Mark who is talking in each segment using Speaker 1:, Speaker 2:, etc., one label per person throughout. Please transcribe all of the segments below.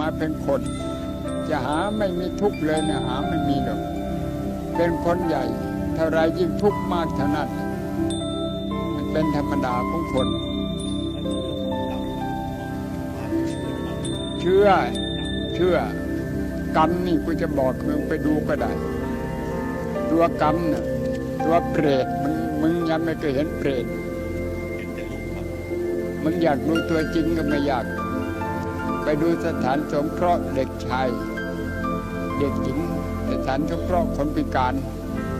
Speaker 1: มาเป็นคน จะหาไม่มีทุกข์เลยเนี่ยหาไม่มีหรอกเป็นคนใหญ่เท่าไรยิ่งทุกข์มากเท่านั้นมันเป็นธรรมดาของคน เชื่อเชื่อกรรมนี่กูจะบอกมึงไปดูก็ได้ ตัวกรรมน่ะตัวเปรตมึงมึงยังไม่เคยเห็นเปรตมึงอยากดูตัวจริงก็ไม่อยาก ไปดูสถานสงเคราะห์เด็กชาย เด็กหญิงสถานสงเคราะห์คนพิการ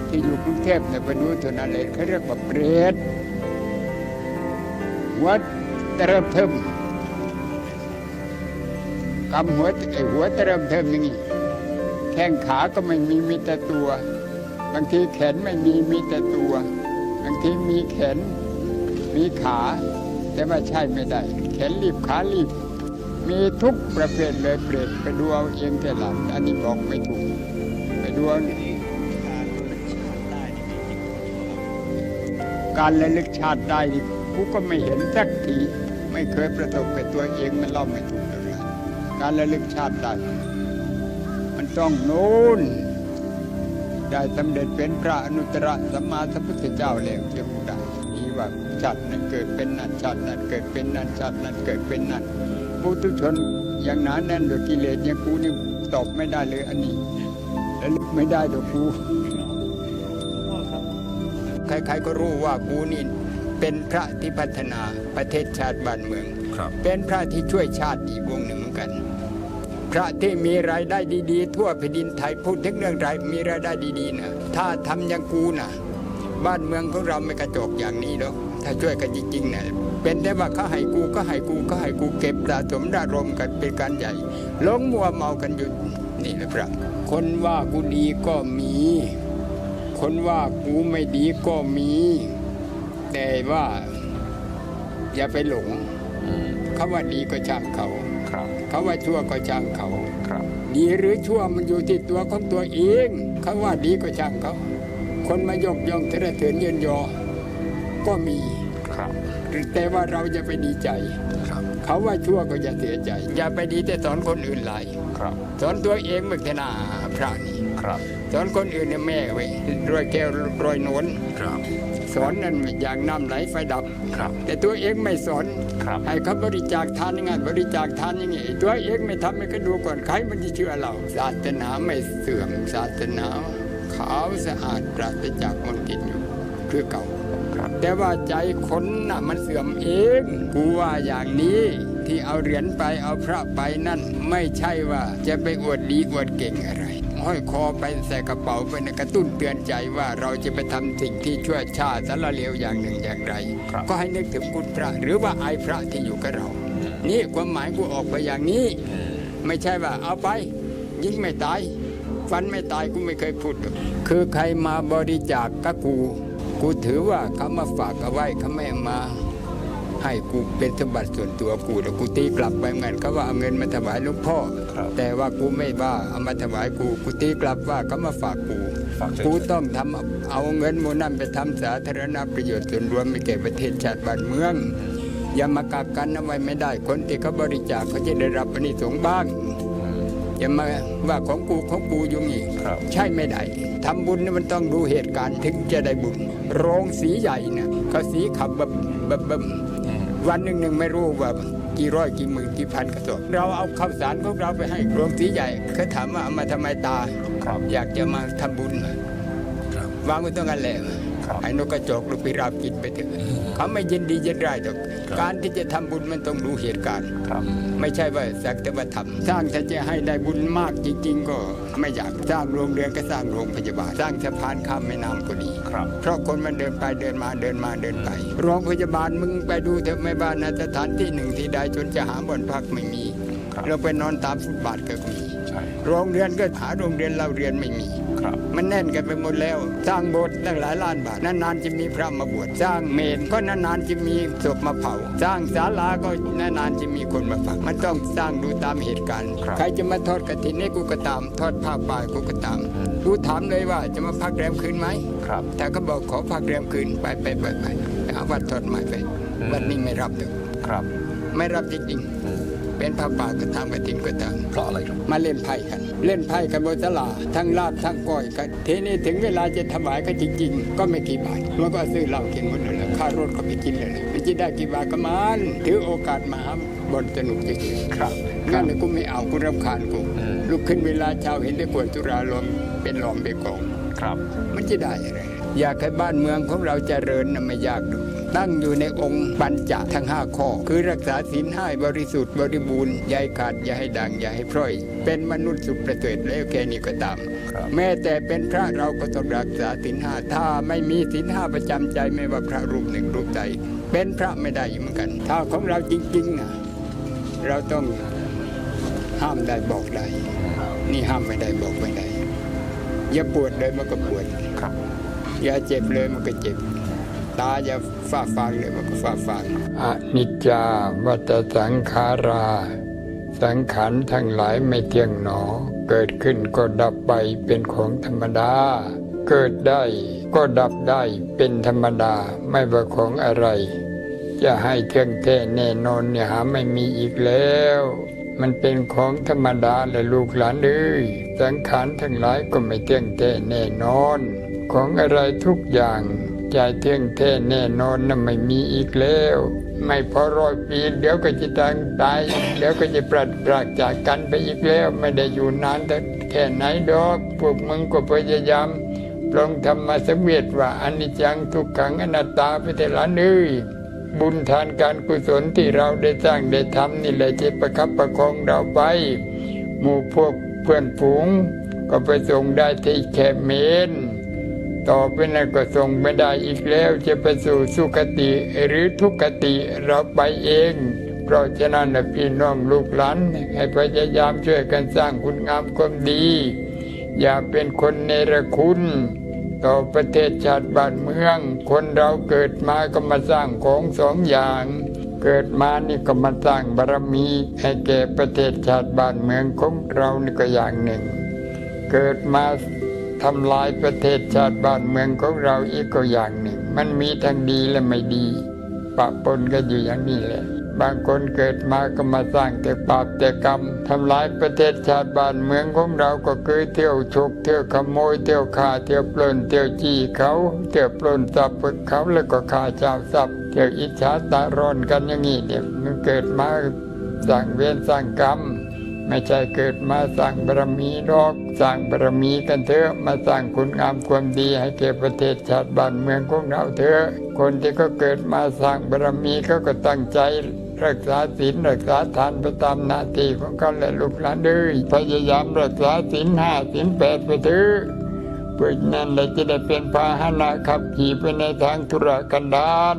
Speaker 1: ที่อยู่กรุงเทพเนี่ยไปดูเท่านั้นเลยเขาเรียกว่าเปรตหัวแต่เริ่มเทิมกำหัวไอหัวแต่เริ่มเทิมอย่างนี้แข้งขาก็ไม่มีมีแต่ตัว บางทีแขนไม่มีมีแต่ตัว บางทีมีแขนมีขา แต่ว่าใช่ไม่ได้ แขนรีบขารีบ มีทุกประเภทเลยเปรตไปดูเอาเองแต่หลังอันนี้บอกไม่ถูกไปดูเอาการระลึกชาติได้นี่กูก็ไม่เห็นสักทีไม่เคยประสบกับตัวเองมันเล่าไม่ถูกเลยการระลึกชาติได้ มันต้องโน้นได้สำเร็จเป็นพระอนุตตรสัมมาสัมพุทธเจ้าแล้วจะรู้ได้นี่ว่าชาตินั้นเกิดเป็นนั่นชาตินั้นเกิดเป็นนั่นชาตินั้นเกิดเป็นนั่น ผู้ทุชนอย่างหนาแน่นด้วยกิเลสอย่างกูนี่ตอบไม่ได้เลยอันนี้แล้วลึกไม่ได้ดอกกูใครๆก็รู้ว่ากูนี่เป็นพระที่พัฒนาประเทศชาติบ้านเมือง
Speaker 2: ครับ
Speaker 1: เป็นพระที่ช่วยชาติอีกวงหนึ่งเหมือนกัน พระที่มีรายได้ดีๆ ทั่วแผ่นดินไทยพูดถึงเรื่องรายมีรายได้ดีๆนะถ้าทำอย่างกูนะบ้านเมืองของเราไม่กระจอกอย่างนี้หรอก ถ้าช่วยกันจริงๆนะเป็นแต่ว่าเขาให้กูก็ให้กูก็ให้กูเก็บสะสมระดมกันเป็นการใหญ่หลงมัวเมากันอยู่นี่แหละพระคนว่ากูดีก็มี คนว่ากูไม่ดีก็มี แต่ว่า อย่าไปหลง
Speaker 2: อืม
Speaker 1: เขาว่าดีก็ช่างเขา
Speaker 2: ครับ
Speaker 1: เขาว่าชั่วก็ช่างเขา
Speaker 2: ครับ
Speaker 1: ดีหรือชั่วมันอยู่ที่ตัวของตัวเองเขาว่าดีก็ช่างเขาคนมายกย่องเสด็จเถินเยินยอ ก็มี
Speaker 2: ครับ
Speaker 1: แต่ว่าเราจะไปดีใจ
Speaker 2: ครับ
Speaker 1: เขาว่าชั่วก็อย่าเสียใจ อย่าไปดีแต่สอนคนอื่นหลาย
Speaker 2: ครับ
Speaker 1: สอนตัวเองเมื่อกี้นาพระนี่
Speaker 2: ครับ
Speaker 1: สอนคนอื่นเนี่ยแม่ไว้รอยแก้วรอยโนน
Speaker 2: ครับ
Speaker 1: สอนนั่นอย่างน้ำไหลไฟดับ
Speaker 2: ครับ
Speaker 1: แต่ตัวเองไม่สอน
Speaker 2: ครับ
Speaker 1: ให้เขาบริจาคทานยังไงบริจาคทานยังไงตัวเองไม่ทำให้เขาดูก่อนใครมันจะเชื่อเรา ศาสนาไม่เสื่อมศาสนาขาวสะอาดปราศจากมลทินอยู่คือเก่า
Speaker 2: ครับ
Speaker 1: แต่ว่าใจคนน่ะมันเสื่อมเองกูว่าอย่างนี้ที่เอาเหรียญไปเอาพระไปนั่น ไม่ใช่ว่าจะไปอวดดีอวดเก่งอะไร ห้อยคอไปใส่กระเป๋าไปนะกระตุ้นเตือนใจว่าเราจะไปทำสิ่งที่ช่วยชาติสารเลวอย่างหนึ่งอย่างไร
Speaker 2: ครับ
Speaker 1: ก็ให้นึกถึงคุณพระ หรือว่าไอายพระที่อยู่กับเรา นี่ความหมายกูออกไปอย่างนี้
Speaker 2: อืม
Speaker 1: ไม่ใช่ว่าเอาไป ยิงไม่ตายฟันไม่ตายกูไม่เคยพูดหรอกคือใครมาบริจาคกับกู กูถือว่าเขามาฝากเอาไว้เขาไม่เอามา ให้กูเป็นสมบัติส่วนตัวกูแต่กูตีกลับไปเหมือนเขาว่าเอาเงินมาถวายหลวงพ่อ
Speaker 2: ครับ
Speaker 1: แต่ว่ากูไม่ว่าเอามาถวายกูกูตีกลับว่าเขามาฝากกู
Speaker 2: ฝากเฉยๆ
Speaker 1: กูต้องทำเอาเงินมูลนั้นไปทำสาธารณประโยชน์ส่วนรวมไม่แก่ประเทศชาติบ้านเมืองอย่ามากักกันเอาไว้ไม่ได้คนที่เขาบริจาคเขาจะได้รับอานิสงส์บ้าง
Speaker 2: อืม
Speaker 1: อย่ามาว่าของกูของกูอยู่งี้
Speaker 2: ครับ
Speaker 1: ใช่ไม่ได้ ทำบุญนี่มันต้องดูเหตุการณ์ถึงจะได้บุญ โรงสีใหญ่เนี่ยเขาสีขับแบบแบบแบบ
Speaker 2: อืม
Speaker 1: วันหนึ่งหนึ่งไม่รู้ว่ากี่ร้อยกี่หมื่นกี่พันกระสอบเราเอาข้าวสารของเราไปให้โรงสีใหญ่เขาถามว่าเอามาทำไมตา
Speaker 2: ครับ
Speaker 1: อยากจะมาทำบุญ
Speaker 2: ครับ
Speaker 1: วางไว้ตรงนั้นแหละ
Speaker 2: ครับ
Speaker 1: ไอ้นกกระจอกลูกพิราบกินไปเถอะเขาไม่ยินดียินร้ายหรอก
Speaker 2: ครับ
Speaker 1: การที่จะทำบุญมันต้องดูเหตุการณ์
Speaker 2: ครับ
Speaker 1: ไม่ใช่ว่าสักแต่ว่าทำสร้างถ้าจะให้ได้บุญมากจริง ๆ ก็ ไม่อยากสร้างโรงเรียนก็สร้างโรงพยาบาล สร้างสะพานข้ามแม่น้ำก็ดี
Speaker 2: ครับ
Speaker 1: เพราะคนมันเดินไปเดินมาเดินมาเดินไป โรงพยาบาลมึงไปดูเถอะไม่บ้านนะสถานที่หนึ่งที่ใดจนจะหาบ่อนพักไม่มี
Speaker 2: ครับ
Speaker 1: เราไปนอนตามฟุตบาทก็มี
Speaker 2: ใช่
Speaker 1: โรงเรียนก็หาโรงเรียนเราเรียนไม่มี
Speaker 2: ค รับ
Speaker 1: มันแน่นกันไปหมดแล้ว สร้างโบสถ์ตั้งหลายล้านบาทนานๆจะมีพระมาบวชสร้างเมนก็นานๆจะมีศพมาเผา สร้างศาลาก็นานๆจะมีคนมาฝังมันต้องสร้างดูตามเหตุการณ์
Speaker 2: ครับ
Speaker 1: ใครจะมาทอดกฐินให้กูก็ตาม ทอดผ้าป่ากูก็ตามกูถามเลยว่าจะมาพักแรมคืนไหม
Speaker 2: ครับ
Speaker 1: แต่ก็บอกขอพักแรมคืนไปไปไปไปหาวัดทอดใหม่ไป
Speaker 2: อืม
Speaker 1: วัดนี้ไม่รับเลย
Speaker 2: ครับ
Speaker 1: ไม่รับจริง
Speaker 2: อืม
Speaker 1: ๆ เป็นพระป่าก็ตามกระถินก็ตาม
Speaker 2: เพราะอะไรครับ
Speaker 1: มาเล่นไพ่กัน เล่นไพ่กันบนตลาดทั้งลาบทั้งก้อยกันทีนี้ถึงเวลาจะถวายก็จริง ๆ ก็ไม่กี่บาทมันก็ซื้อเหล้ากินหมดเลยแหละค่ารถก็ไปกินเลยนะมันจะได้กี่บาทก็มันถือโอกาสมาหาบนสนุกจริงๆ
Speaker 2: ครับ
Speaker 1: งั้นเลยกูไม่เอากูรำคาญกู
Speaker 2: อืม
Speaker 1: ลุกขึ้นเวลาเช้าเห็นได้กวดตุราลมเป็นหลอมเป็นกอง
Speaker 2: ครับ
Speaker 1: มันจะได้อะไร อยากให้บ้านเมืองของเราเจริญนะไม่ยากหรอกตั้งอยู่ในองค์ปัญจทั้งห้าข้อ คือรักษาศีลห้าบริสุทธิ์บริบูรณ์อย่าให้ขาดอย่าให้ด่างอย่าให้พร่อย เป็นมนุษย์สุดประเสริฐแล้วแค่นี้ก็ตาม
Speaker 2: ครับ
Speaker 1: แม้แต่เป็นพระเราก็ต้องรักษาศีลห้าถ้าไม่มีศีลห้าประจำใจไม่ว่าพระรูปหนึ่งรูปใดเป็นพระไม่ได้เหมือนกัน ถ้าของเราจริงๆนะเราต้องห้ามได้บอกได้ นี่ห้ามไม่ได้บอกไม่ได้อย่าปวดเลยมันก็ปวด
Speaker 2: ครับ
Speaker 1: อย่าเจ็บเลยมันก็เจ็บ ตาอย่าฝ้าฟางเลยมันก็ฝ้าฟางอนิจจาวัตสังขารา สังขารทั้งหลายไม่เที่ยงหนอ เกิดขึ้นก็ดับไปเป็นของธรรมดา เกิดได้ก็ดับได้เป็นธรรมดาไม่ว่าของอะไร จะให้เที่ยงแท้แน่นอนเนี่ยหาไม่มีอีกแล้วมันเป็นของธรรมดาและลูกหลานเอ้ยสังขารทั้งหลายก็ไม่เที่ยงแท้แน่นอน ของอะไรทุกอย่างใจเที่ยงแท้แน่นอนน่ะไม่มีอีกแล้ว ไม่พอร้อยปีเดี๋ยวก็จะตังตายเดี๋ยวก็จะปรดปรากจากกันไปอีกแล้ว ไม่ได้อยู่นานแต่แค่ไหนดอกพวกมึงก็พยายามปลงธรรมสังเวชว่าอนิจจังทุกขังอนัตตาไปแต่ละเอ้ยบุญทานการกุศลที่เราได้สร้างได้ทำนี่แหละจะประคับประคองเราไป หมู่พวกเพื่อนฝูง ก็ไปส่งได้ที่แคมเมน ต่อไปนั้นก็ส่งไม่ได้อีกแล้วจะไปสู่สุคติหรือทุกติเราไปเอง เพราะฉะนั้นพี่น้องลูกหลานให้พยายามช่วยกันสร้างคุณงามความดี อย่าเป็นคนเนรคุณ ต่อประเทศชาติบ้านเมือง คนเราเกิดมาก็มาสร้างของสองอย่างเกิดมานี่ก็มาสร้างบารมีให้แก่ประเทศชาติบ้านเมืองของเรานี่ก็อย่างหนึ่ง เกิดมา ทำลายประเทศชาติบ้านเมืองของเราอีกก็อย่างหนึ่ง มันมีทั้งดีและไม่ดี ปะปนกันอยู่อย่างนี้แหละ บางคนเกิดมาก็มาสร้างแต่บาปแต่กรรมทำลายประเทศชาติบ้านเมืองของเราก็คือเที่ยวฉกเที่ยวขโมยเที่ยวฆ่าเที่ยวปล้นเที่ยวจี้เขาเที่ยวปล้นทรัพย์เขาแล้วก็ฆ่าเจ้าทรัพย์เที่ยวอิจฉาตาร้อนกันอย่างนี้เนี่ยมันเกิดมาสร้างเวรสร้างกรรม ไม่ใช่เกิดมาสร้างบารมีดอก สร้างบารมีกันเถอะมาสร้างคุณงามความดีให้แก่ประเทศชาติบ้านเมืองของเราเถอะคนที่ก็เกิดมาสร้างบารมีเขาก็ตั้งใจรักษาศีลรักษาทานไปตามหน้าที่ของเขาและลูกหลานเลยพยายามรักษาศีลห้าศีลแปดไปเถอะเพื่อนั้นเราจะได้เป็นพาหนะขับขี่ไปในทางธุรกันดาร